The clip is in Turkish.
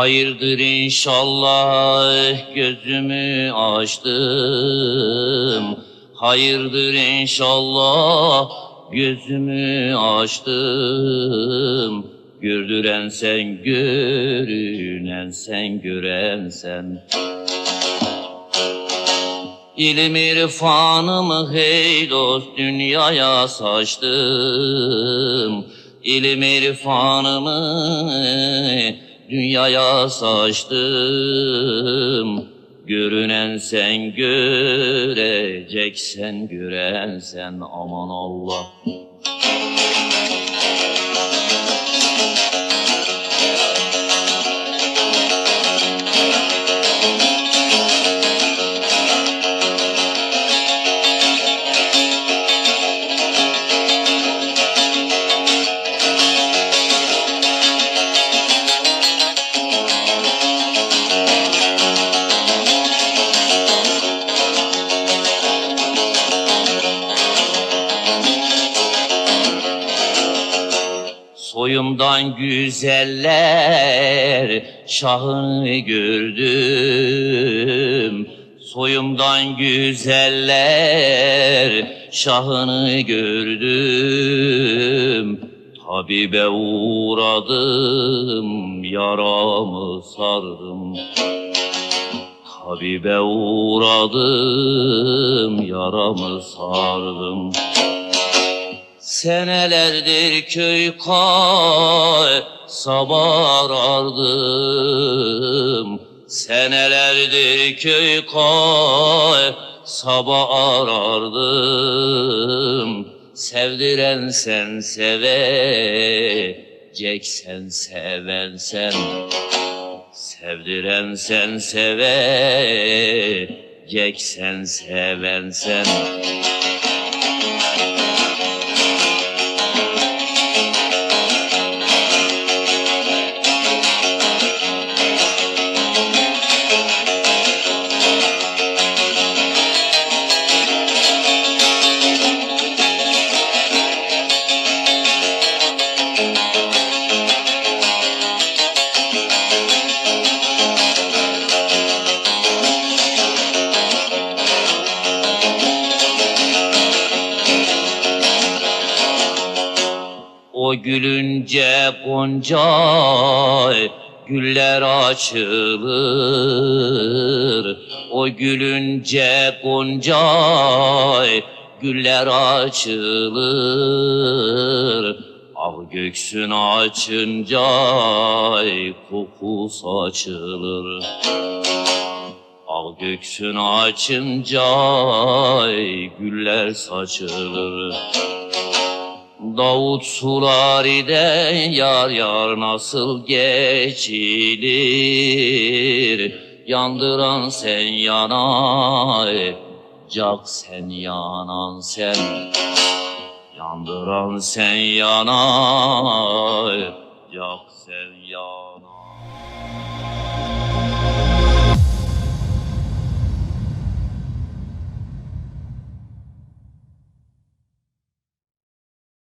Hayırdır inşallah gözümü açtım. Hayırdır inşallah gözümü açtım. Gördüren sen, görünen sen, gören sen. İlim irfanımı hey dost dünyaya saçtım. İlim irfanımı dünyaya saçtım. Görünen sen, göreceksen, gören sen aman Allah. Soyumdan güzeller şahını gördüm. Soyumdan güzeller şahını gördüm. Tabibe uğradım, yaramı sardım. Tabibe uğradım, yaramı sardım. Senelerdir köy kay sabar ardım. Senelerdir köy kay sabah arardım. Sevdiren sen seveceksen seven sen. Sevdiren sen seveceksen seven sen. O gülünce gonca güller açılır. O gülünce gonca güller açılır. Ah göksün açınca koku saçılır. Al göksün açınca güller saçılır. Davut sularide yar yar nasıl geçilir? Yandıran sen yanay Cak sen yanan sen. Yandıran sen yanay Cak sen yan